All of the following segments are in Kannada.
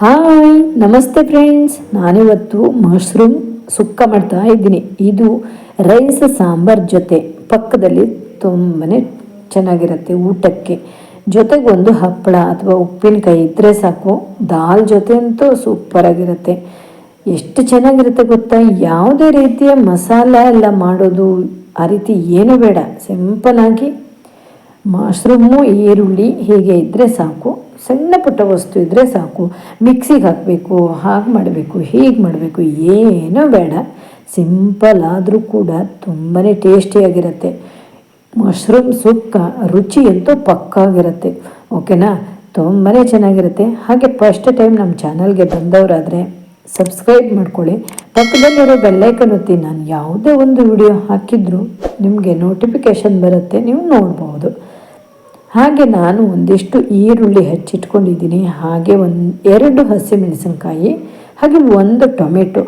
ಹಾಯ್, ನಮಸ್ತೆ ಫ್ರೆಂಡ್ಸ್ ನಾನಿವತ್ತು ಮಶ್ರೂಮ್ ಸುಕ್ಕ ಮಾಡ್ತಾ ಇದ್ದೀನಿ. ಇದು ರೈಸ್ ಸಾಂಬಾರ್ ಜೊತೆ. ಪಕ್ಕದಲ್ಲಿ ತುಂಬಾ ಚೆನ್ನಾಗಿರುತ್ತೆ ಊಟಕ್ಕೆ. ಜೊತೆಗೆ ಒಂದು ಹಪ್ಪಳ ಅಥವಾ ಉಪ್ಪಿನಕಾಯಿ ಇದ್ದರೆ ಸಾಕು. ದಾಲ್ ಜೊತೆ ಅಂತೂ ಸೂಪರಾಗಿರುತ್ತೆ. ಎಷ್ಟು ಚೆನ್ನಾಗಿರುತ್ತೆ ಗೊತ್ತಾ? ಯಾವುದೇ ರೀತಿಯ ಮಸಾಲ ಎಲ್ಲ ಮಾಡೋದು ಆ ರೀತಿ ಏನು ಬೇಡ. ಸಿಂಪಲ್ ಆಗಿ ಮಶ್ರೂಮು ಈರುಳ್ಳಿ ಹೀಗೆ ಇದ್ದರೆ ಸಾಕು. ಸಣ್ಣ ಪುಟ್ಟ ವಸ್ತು ಇದ್ದರೆ ಸಾಕು. ಮಿಕ್ಸಿಗೆ ಹಾಕಬೇಕು, ಹಾಗೆ ಮಾಡಬೇಕು, ಹೀಗೆ ಮಾಡಬೇಕು, ಏನೂ ಬೇಡ. ಸಿಂಪಲ್ ಆದರೂ ಕೂಡ ತುಂಬಾ ಟೇಸ್ಟಿಯಾಗಿರುತ್ತೆ ಮಶ್ರೂಮ್ ಸುಕ್ಕ ರುಚಿ ಅಂತೂ ಪಕ್ಕಾಗಿರುತ್ತೆ. ಓಕೆನಾ ತುಂಬಾ ಚೆನ್ನಾಗಿರುತ್ತೆ. ಹಾಗೆ ಫಸ್ಟ್ ಟೈಮ್ ನಮ್ಮ ಚಾನಲ್ಗೆ ಬಂದವರಾದರೆ ಸಬ್ಸ್ಕ್ರೈಬ್ ಮಾಡ್ಕೊಳ್ಳಿ. ಪಕ್ಕದಲ್ಲಿರೋ ಬೆಲ್ಲೈಕನ್ ಒತ್ತಿ ನಾನು ಯಾವುದೇ ಒಂದು ವಿಡಿಯೋ ಹಾಕಿದ್ರು ನಿಮಗೆ ನೋಟಿಫಿಕೇಷನ್ ಬರುತ್ತೆ. ನೀವು ನೋಡ್ಬೋದು. ಹಾಗೆ ನಾನು ಒಂದಿಷ್ಟು ಈರುಳ್ಳಿ ಹಚ್ಚಿಟ್ಕೊಂಡಿದ್ದೀನಿ. ಹಾಗೆ ಒಂದು ಎರಡು ಹಸಿಮೆಣಸಿನ್ಕಾಯಿ, ಹಾಗೆ ಒಂದು ಟೊಮೆಟೊ.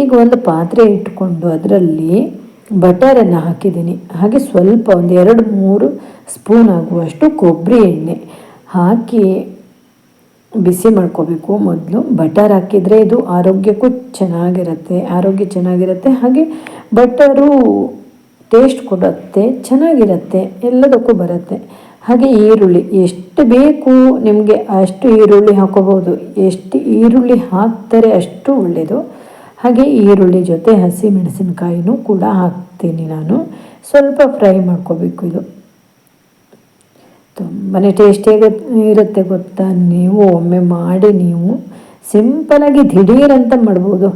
ಈಗ ಒಂದು ಪಾತ್ರೆ ಇಟ್ಕೊಂಡು ಅದರಲ್ಲಿ ಬಟರನ್ನು ಹಾಕಿದ್ದೀನಿ. ಹಾಗೆ ಸ್ವಲ್ಪ ಒಂದು ಎರಡು ಮೂರು ಸ್ಪೂನ್ ಆಗುವಷ್ಟು ಕೊಬ್ಬರಿ ಎಣ್ಣೆ ಹಾಕಿ ಬಿಸಿ ಮಾಡ್ಕೋಬೇಕು. ಮೊದಲು ಬಟರ್ ಹಾಕಿದರೆ ಇದು ಆರೋಗ್ಯಕ್ಕೂ ಚೆನ್ನಾಗಿರುತ್ತೆ, ಆರೋಗ್ಯ ಚೆನ್ನಾಗಿರುತ್ತೆ. ಹಾಗೆ ಬಟರು ಟೇಸ್ಟ್ ಕೊಡುತ್ತೆ, ಚೆನ್ನಾಗಿರುತ್ತೆ, ಎಲ್ಲದಕ್ಕೂ ಬರುತ್ತೆ. ಹಾಗೆ ಈರುಳ್ಳಿ. ಎಷ್ಟು ಬೇಕು ನಿಮಗೆ ಅಷ್ಟು ಈರುಳ್ಳಿ ಹಾಕೋಬೋದು ಎಷ್ಟು ಈರುಳ್ಳಿ ಹಾಕ್ತಾರೆ ಅಷ್ಟು ಒಳ್ಳೆಯದು ಹಾಗೆ ಈರುಳ್ಳಿ ಜೊತೆ ಹಸಿ ಮೆಣಸಿನ್ಕಾಯಿನೂ ಕೂಡ ಹಾಕ್ತೀನಿ ನಾನು. ಸ್ವಲ್ಪ ಫ್ರೈ ಮಾಡ್ಕೋಬೇಕು ಇದು. ತುಂಬಾ ಟೇಸ್ಟಿಯಾಗಿ ಇರುತ್ತೆ ಗೊತ್ತಾ? ನೀವು ಒಮ್ಮೆ ಮಾಡಿ ನೀವು ಸಿಂಪಲಾಗಿ ದಿಢೀರಂತ ಮಾಡ್ಬೋದು.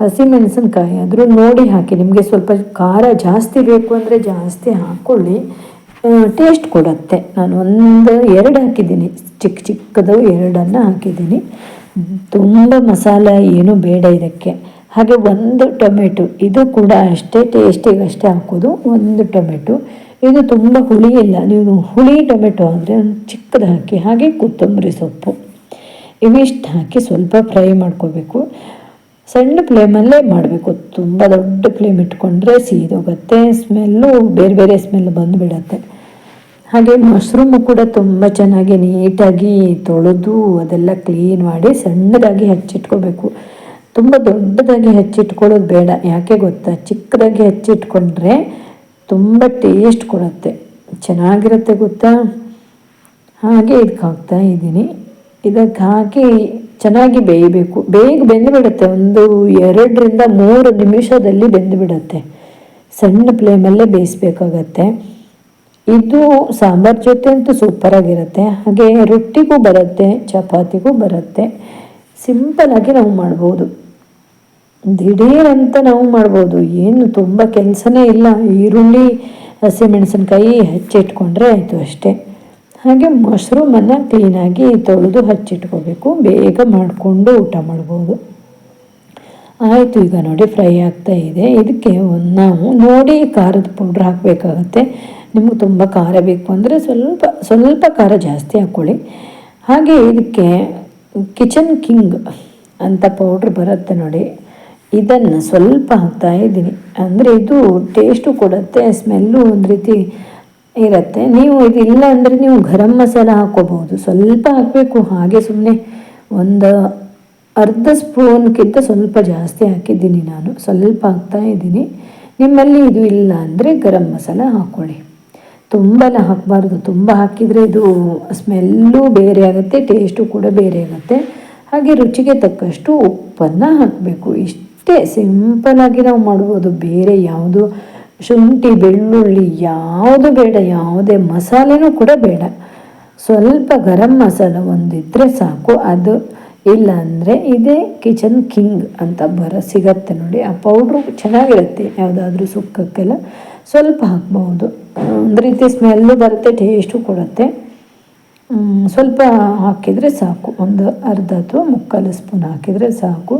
ಹಸಿ ಮೆಣಸಿನ್ಕಾಯಿ ಆದರೂ ನೋಡಿ ಹಾಕಿ. ನಿಮಗೆ ಸ್ವಲ್ಪ ಖಾರ ಜಾಸ್ತಿ ಬೇಕು ಅಂದರೆ ಜಾಸ್ತಿ ಹಾಕ್ಕೊಳ್ಳಿ ಟೇಸ್ಟ್ ಕೊಡುತ್ತೆ. ನಾನು ಒಂದು ಎರಡು ಹಾಕಿದ್ದೀನಿ. ಚಿಕ್ಕ ಚಿಕ್ಕದು ಎರಡನ್ನು ಹಾಕಿದ್ದೀನಿ. ತುಂಬ ಮಸಾಲೆ ಏನು ಬೇಡ ಇದಕ್ಕೆ. ಹಾಗೆ ಒಂದು ಟೊಮೆಟೊ. ಇದು ಕೂಡ ಅಷ್ಟೇ ಟೇಸ್ಟಿಗೆ ಅಷ್ಟೇ ಹಾಕೋದು. ಒಂದು ಟೊಮೆಟೊ. ಇದು ತುಂಬ ಹುಳಿ ಇಲ್ಲ. ನೀವು ಹುಳಿ ಟೊಮೆಟೊ ಅಂದರೆ ಒಂದು ಚಿಕ್ಕದು ಹಾಕಿ. ಹಾಗೆ ಕೊತ್ತಂಬರಿ ಸೊಪ್ಪು. ಇವಿಷ್ಟು ಹಾಕಿ ಸ್ವಲ್ಪ ಫ್ರೈ ಮಾಡ್ಕೋಬೇಕು. ಸಣ್ಣ ಫ್ಲೇಮಲ್ಲೇ ಮಾಡಬೇಕು. ತುಂಬ ದೊಡ್ಡ ಫ್ಲೇಮ್ ಇಟ್ಕೊಂಡ್ರೆ ಸೀದೋಗತ್ತೆ, ಸ್ಮೆಲ್ಲು ಬೇರೆ ಬೇರೆ ಸ್ಮೆಲ್ ಬಂದುಬಿಡತ್ತೆ. ಹಾಗೆ ಮಶ್ರೂಮು ಕೂಡ ತುಂಬ ಚೆನ್ನಾಗಿ ನೀಟಾಗಿ ತೊಳೆದು ಅದೆಲ್ಲ ಕ್ಲೀನ್ ಮಾಡಿ ಸಣ್ಣದಾಗಿ ಹಚ್ಚಿಟ್ಕೋಬೇಕು. ತುಂಬ ದೊಡ್ಡದಾಗಿ ಹಚ್ಚಿಟ್ಕೊಳ್ಳೋದು ಬೇಡ. ಯಾಕೆ ಗೊತ್ತಾ? ಚಿಕ್ಕದಾಗಿ ಹಚ್ಚಿಟ್ಕೊಂಡ್ರೆ ತುಂಬ ಟೇಸ್ಟ್ ಕೊಡುತ್ತೆ. ಚೆನ್ನಾಗಿರುತ್ತೆ ಗೊತ್ತಾ? ಹಾಗೆ ಇದಕ್ಕೆ ಹಾಕ್ತಾ ಇದ್ದೀನಿ. ಇದಕ್ಕೆ ಹಾಕಿ ಚೆನ್ನಾಗಿ ಬೇಯಬೇಕು. ಬೇಗ ಬೆಂದುಬಿಡುತ್ತೆ. ಒಂದು ಎರಡರಿಂದ ಮೂರು ನಿಮಿಷದಲ್ಲಿ ಬೆಂದುಬಿಡುತ್ತೆ. ಸಣ್ಣ ಫ್ಲೇಮಲ್ಲೇ ಬೇಯಿಸ್ಬೇಕಾಗತ್ತೆ. ಇದು ಸಾಂಬಾರ್ ಜೊತೆ ಅಂತೂ ಸೂಪರಾಗಿರುತ್ತೆ ಹಾಗೆ ರೊಟ್ಟಿಗೂ ಬರುತ್ತೆ, ಚಪಾತಿಗೂ ಬರುತ್ತೆ. ಸಿಂಪಲಾಗಿ ನಾವು ಮಾಡ್ಬೋದು. ದಿಢೀರಂತ ನಾವು ಮಾಡ್ಬೋದು. ಏನು ತುಂಬ ಕೆಲಸನೇ ಇಲ್ಲ. ಈರುಳ್ಳಿ, ಹಸಿಮೆಣಸಿನ್ಕಾಯಿ ಹೆಚ್ಚಿಟ್ಕೊಂಡ್ರೆ ಆಯಿತು ಅಷ್ಟೇ. ಹಾಗೆ ಮಶ್ರೂಮನ್ನು ಕ್ಲೀನಾಗಿ ತೊಳೆದು ಹಚ್ಚಿಟ್ಕೋಬೇಕು. ಬೇಗ ಮಾಡಿಕೊಂಡು ಊಟ ಮಾಡ್ಬೋದು. ಆಯಿತು, ಈಗ ನೋಡಿ ಫ್ರೈ ಆಗ್ತಾ ಇದೆ. ಇದಕ್ಕೆ ಒಂದು ನಾವು ನೋಡಿ ಖಾರದ ಪೌಡ್ರ್ ಹಾಕಬೇಕಾಗತ್ತೆ. ನಿಮಗೆ ತುಂಬ ಖಾರ ಬೇಕು ಅಂದರೆ ಸ್ವಲ್ಪ ಸ್ವಲ್ಪ ಖಾರ ಜಾಸ್ತಿ ಹಾಕ್ಕೊಳ್ಳಿ. ಹಾಗೆ ಇದಕ್ಕೆ ಕಿಚನ್ ಕಿಂಗ್ ಅಂತ ಪೌಡ್ರ್ ಬರುತ್ತೆ ನೋಡಿ. ಇದನ್ನು ಸ್ವಲ್ಪ ಹಾಕ್ತಾ ಇದ್ದೀನಿ. ಅಂದರೆ ಇದು ಟೇಸ್ಟು ಕೊಡುತ್ತೆ ಸ್ಮೆಲ್ಲು ಒಂದು ರೀತಿ ಇರುತ್ತೆ. ನೀವು ಇದಿಲ್ಲ ಅಂದರೆ ನೀವು ಗರಂ ಮಸಾಲ ಹಾಕ್ಕೋಬಹುದು. ಸ್ವಲ್ಪ ಹಾಕಬೇಕು. ಹಾಗೆ ಸುಮ್ಮನೆ ಒಂದು ಅರ್ಧ ಸ್ಪೂನ್ಗಿಂತ ಸ್ವಲ್ಪ ಜಾಸ್ತಿ ಹಾಕಿದ್ದೀನಿ ನಾನು. ಸ್ವಲ್ಪ ಹಾಕ್ತಾ ಇದ್ದೀನಿ. ನಿಮ್ಮಲ್ಲಿ ಇದು ಇಲ್ಲ ಅಂದರೆ ಗರಂ ಮಸಾಲ ಹಾಕ್ಕೊಳ್ಳಿ ತುಂಬ ಹಾಕಬಾರ್ದು. ತುಂಬ ಹಾಕಿದರೆ ಇದು ಸ್ಮೆಲ್ಲು ಬೇರೆ ಆಗುತ್ತೆ, ಟೇಸ್ಟು ಕೂಡ ಬೇರೆ ಆಗುತ್ತೆ. ಹಾಗೆ ರುಚಿಗೆ ತಕ್ಕಷ್ಟು ಉಪ್ಪನ್ನು ಹಾಕಬೇಕು. ಇಷ್ಟೇ ಸಿಂಪಲಾಗಿ ನಾವು ಮಾಡ್ಬೋದು. ಬೇರೆ ಯಾವುದು ಶುಂಠಿ, ಬೆಳ್ಳುಳ್ಳಿ, ಯಾವುದು ಬೇಡ, ಯಾವುದೇ ಮಸಾಲೆನೂ ಕೂಡ ಬೇಡ. ಸ್ವಲ್ಪ ಗರಂ ಮಸಾಲ ಒಂದಿದ್ದರೆ ಸಾಕು. ಅದು ಇಲ್ಲ ಅಂದರೆ ಇದೇ ಕಿಚನ್ ಕಿಂಗ್ ಅಂತ ಬರ ಸಿಗತ್ತೆ ನೋಡಿ. ಆ ಪೌಡ್ರು ಚೆನ್ನಾಗಿರುತ್ತೆ, ಯಾವುದಾದ್ರೂ ಸುಕ್ಕಕ್ಕೆಲ್ಲ. ಸ್ವಲ್ಪ ಹಾಕ್ಬೋದು ಒಂದು ರೀತಿ ಸ್ಮೆಲ್ಲು ಬರುತ್ತೆ ಟೇಸ್ಟು ಕೊಡುತ್ತೆ. ಸ್ವಲ್ಪ ಹಾಕಿದರೆ ಸಾಕು. ಒಂದು ಅರ್ಧ ಅಥವಾ ಮುಕ್ಕಾಲು ಸ್ಪೂನ್ ಹಾಕಿದರೆ ಸಾಕು.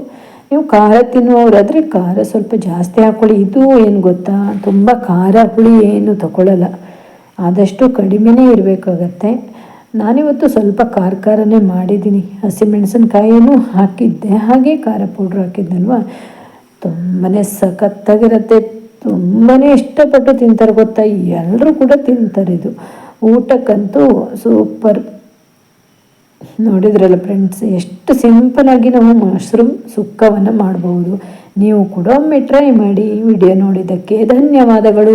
ನೀವು ಖಾರ ತಿನ್ನುವವರಾದರೆ ಖಾರ ಸ್ವಲ್ಪ ಜಾಸ್ತಿ ಹಾಕ್ಕೊಳ್ಳಿ ಇದು ಏನು ಗೊತ್ತಾ? ತುಂಬ ಖಾರ ಹುಳಿ ಏನು ತಗೊಳ್ಳಲ್ಲ ಆದಷ್ಟು ಕಡಿಮೆನೇ ಇರಬೇಕಾಗತ್ತೆ. ನಾನಿವತ್ತು ಸ್ವಲ್ಪ ಖಾರ ಖಾರನೇ ಮಾಡಿದ್ದೀನಿ. ಹಸಿಮೆಣಸಿನ್ಕಾಯಿನೂ ಹಾಕಿದ್ದೆ. ಹಾಗೆ ಖಾರ ಪೌಡ್ರ್ ಹಾಕಿದ್ದಲ್ವ ತುಂಬಾ ಸಖತ್ತಾಗಿರುತ್ತೆ. ತುಂಬಾ ಇಷ್ಟಪಟ್ಟು ತಿಂತಾರೆ ಗೊತ್ತಾ? ಎಲ್ಲರೂ ಕೂಡ ತಿಂತಾರೆ ಇದು. ಊಟಕ್ಕಂತೂ ಸೂಪರ್. ನೋಡಿದ್ರಲ್ಲ ಫ್ರೆಂಡ್ಸ್ ಎಷ್ಟು ಸಿಂಪಲಾಗಿ ನಾವು ಮಶ್ರೂಮ್ ಸುಕ್ಕವನ್ನು ಮಾಡಬಹುದು ನೀವು ಕೂಡ ಒಮ್ಮೆ ಟ್ರೈ ಮಾಡಿ ವಿಡಿಯೋ ನೋಡಿದ್ದಕ್ಕೆ ಧನ್ಯವಾದಗಳು.